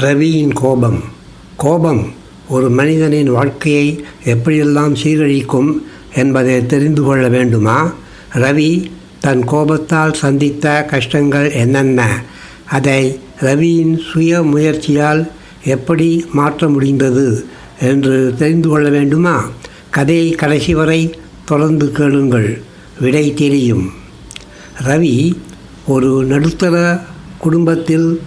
ரவியின் கோபம். கோபம் ஒரு மனிதனின் வாழ்க்கையை எப்படியெல்லாம் சீரழிக்கும் என்பதை தெரிந்து கொள்ள வேண்டுமா? ரவி தன் கோபத்தால் சந்தித்த கஷ்டங்கள் என்னென்ன? அதை ரவியின் சுய முயற்சியால் எப்படி மாற்ற முடிந்தது என்று தெரிந்து கொள்ள வேண்டுமா? கதையை கடைசி வரை தொடர்ந்து கேளுங்கள். விடை தெரியும். ரவி ஒரு நடுத்தர குடும்பத்தில்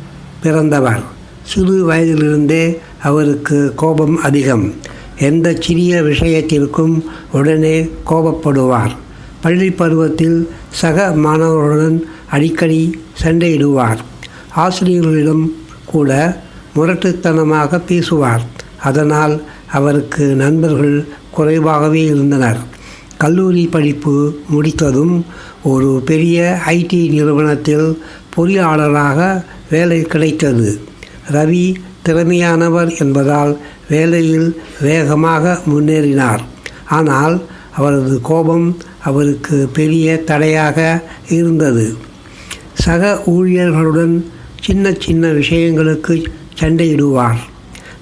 பிறந்தவர். சிறு வயதிலிருந்தே அவருக்கு கோபம் அதிகம். எந்த சிறிய விஷயத்திற்கும் உடனே கோபப்படுவார். பள்ளி பருவத்தில் சக மாணவர்களுடன் அடிக்கடி சண்டையிடுவார். ஆசிரியர்களிடம் கூட முரட்டுத்தனமாக பேசுவார். அதனால் அவருக்கு நண்பர்கள் குறைவாகவே இருந்தனர். கல்லூரி படிப்பு முடித்ததும் ஒரு பெரிய ஐடி நிறுவனத்தில் பொறியாளராக வேலை கிடைத்தது. ரவி திறமையானவர் என்பதால் வேலையில் வேகமாக முன்னேறினார். ஆனால் அவரது கோபம் அவருக்கு பெரிய தடையாக இருந்தது. சக ஊழியர்களுடன் சின்ன சின்ன விஷயங்களுக்கு சண்டையிடுவார்.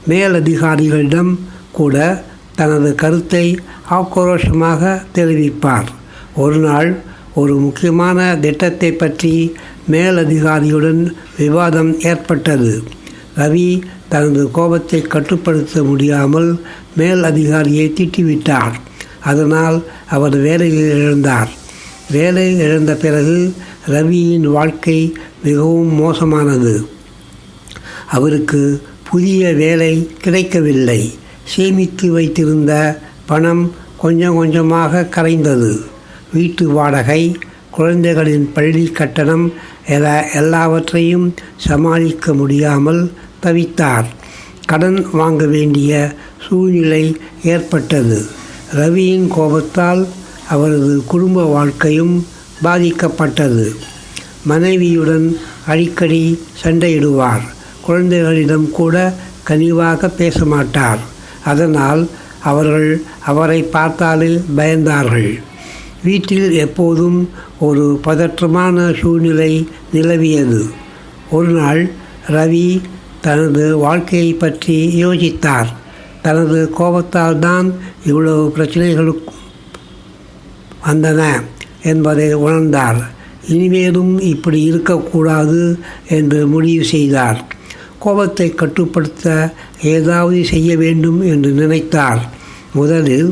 மேலதிகாரிகளிடம் கூட தனது கருத்தை ஆக்ரோஷமாக தெரிவிப்பார். ஒரு நாள் ஒரு முக்கியமான திட்டத்தை பற்றி மேலதிகாரியுடன் விவாதம் ஏற்பட்டது. ரவி தனது கோபத்தை கட்டுப்படுத்த முடியாமல் மேல் அதிகாரியை திட்டிவிட்டார். அதனால் அவர் வேலையில் இழந்தார். வேலை இழந்த பிறகு ரவியின் வாழ்க்கை மிகவும் மோசமானது. அவருக்கு புதிய வேலை கிடைக்கவில்லை. சேமித்து வைத்திருந்த பணம் கொஞ்சம் கொஞ்சமாக கரைந்தது. வீட்டு வாடகை குழந்தைகளின் பள்ளி கட்டணம் என எல்லாவற்றையும் சமாளிக்க முடியாமல் தவித்தார். கடன் வாங்க வேண்டிய சூழ்நிலை ஏற்பட்டது. ரவியின் கோபத்தால் அவரது குடும்ப வாழ்க்கையும் பாதிக்கப்பட்டது. மனைவியுடன் அடிக்கடி சண்டையிடுவார். குழந்தைகளிடம் கூட கனிவாக பேச மாட்டார் அதனால் அவர்கள் அவரை பார்த்தாலே பயந்தார்கள். வீட்டில் எப்போதும் ஒரு பதற்றமான சூழ்நிலை நிலவியது. ஒரு நாள் ரவி தனது வாழ்க்கையை பற்றி யோசித்தார். தனது கோபத்தால் தான் இவ்வளவு பிரச்சனைகளுக்கும் வந்தன என்பதை உணர்ந்தார். இனிமேலும் இப்படி இருக்கக்கூடாது என்று முடிவு செய்தார். கோபத்தை கட்டுப்படுத்த ஏதாவது செய்ய வேண்டும் என்று நினைத்தார். முதலில்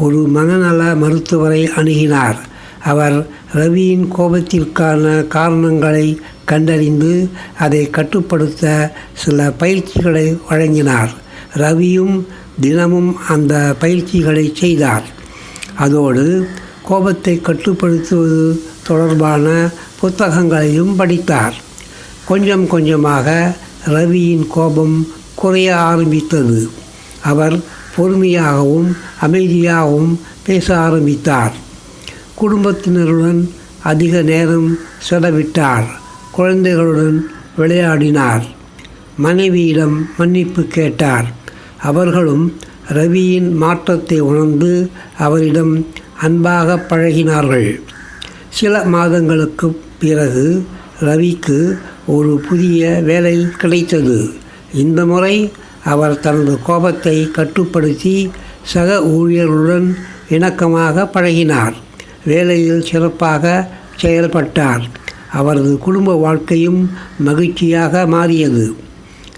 ஒரு மனநல மருத்துவரை அணுகினார். அவர் ரவியின் கோபத்திற்கான காரணங்களை கண்டறிந்து அதை கட்டுப்படுத்த சில பயிற்சிகளை வழங்கினார். ரவியும் தினமும் அந்த பயிற்சிகளை செய்தார். அதோடு கோபத்தை கட்டுப்படுத்துவது தொடர்பான புத்தகங்களையும் படித்தார். கொஞ்சம் கொஞ்சமாக ரவியின் கோபம் குறைய ஆரம்பித்தது. அவர் பொறுமையாகவும் அமைதியாகவும் பேச ஆரம்பித்தார். குடும்பத்தினருடன் அதிக நேரம் செலவிட்டார். குழந்தைகளுடன் விளையாடினார். மனைவியிடம் மன்னிப்பு கேட்டார். அவர்களும் ரவியின் மாற்றத்தை உணர்ந்து அவரிடம் அன்பாக பழகினார்கள். சில மாதங்களுக்கு பிறகு ரவிக்கு ஒரு புதிய வேலை கிடைத்தது. இந்த முறை அவர் தனது கோபத்தை கட்டுப்படுத்தி சக ஊழியர்களுடன் இணக்கமாக பழகினார். வேலையில் சிறப்பாக செயல்பட்டார். அவரது குடும்ப வாழ்க்கையும் மகிழ்ச்சியாக மாறியது.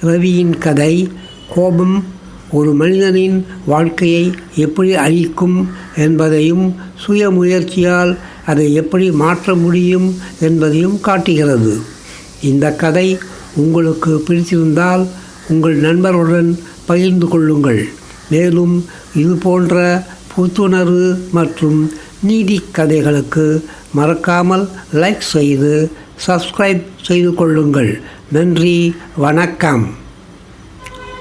ரவியின் கதை கோபம் ஒரு மனிதனின் வாழ்க்கையை எப்படி அழிக்கும் என்பதையும் சுய முயற்சியால் அதை எப்படி மாற்ற முடியும் என்பதையும் காட்டுகிறது. இந்த கதை உங்களுக்கு பிடித்திருந்தால் உங்கள் நண்பர்களுடன் பகிர்ந்து கொள்ளுங்கள். மேலும் இது போன்ற புத்துணர்வு மற்றும் நீதி கதைகளுக்கு மறக்காமல் லைக் செய்து சப்ஸ்கிரைப் செய்து கொள்ளுங்கள். நன்றி வணக்கம்.